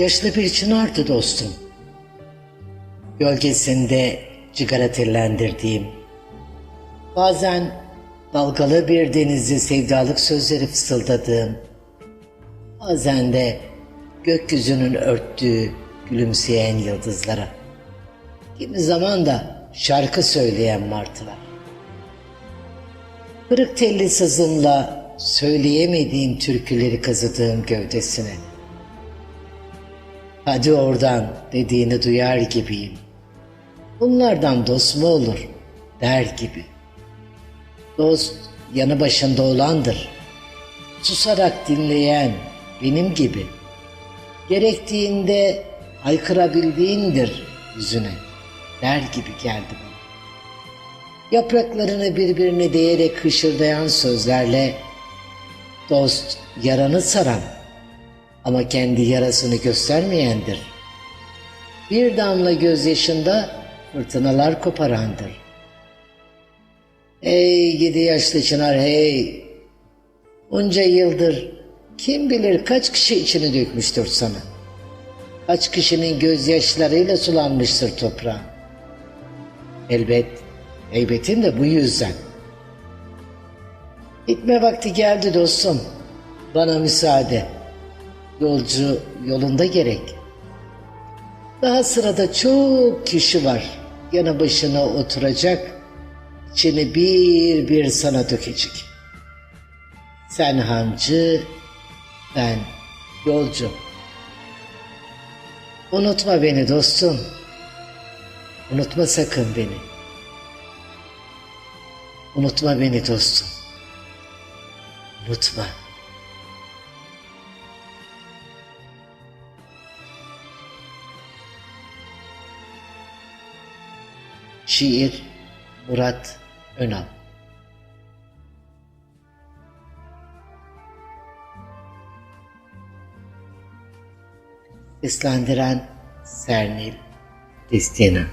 Yaşlı bir çınardı dostum. Gölgesinde cigara tellendirdiğim. Bazen dalgalı bir denizde sevdalık sözleri fısıldadığım. Bazen de gökyüzünün örttüğü gülümseyen yıldızlara. Kimi zaman da şarkı söyleyen martılar. Kırık telli sazımla söyleyemediğim türküleri kazıdığım gövdesine. Hadi oradan dediğini duyar gibiyim. Bunlardan dost mu olur der gibi. Dost yanı başında olandır. Susarak dinleyen benim gibi. Gerektiğinde haykırabildiğindir yüzüne der gibi geldi bana. Yapraklarını birbirine değerek hışırdayan sözlerle dost yaranı saran ama kendi yarasını göstermeyendir. Bir damla gözyaşında fırtınalar koparandır. Hey gidi yaşlı çınar hey! Onca yıldır kim bilir kaç kişi içini dökmüştür sana. Kaç kişinin gözyaşlarıyla sulanmıştır toprağın. Elbet, heybetin de bu yüzden. Gitme vakti geldi dostum. Bana müsaade. Yolcu yolunda gerek. Daha sırada çok kişi var. Yanı başına oturacak. içini bir bir sana dökecek. Sen hancı, ben yolcu. Unutma beni dostum. Unutma sakın beni. Unutma beni dostum. Unutma. Şiir Murat Önal. Seslendiren Sernil Destina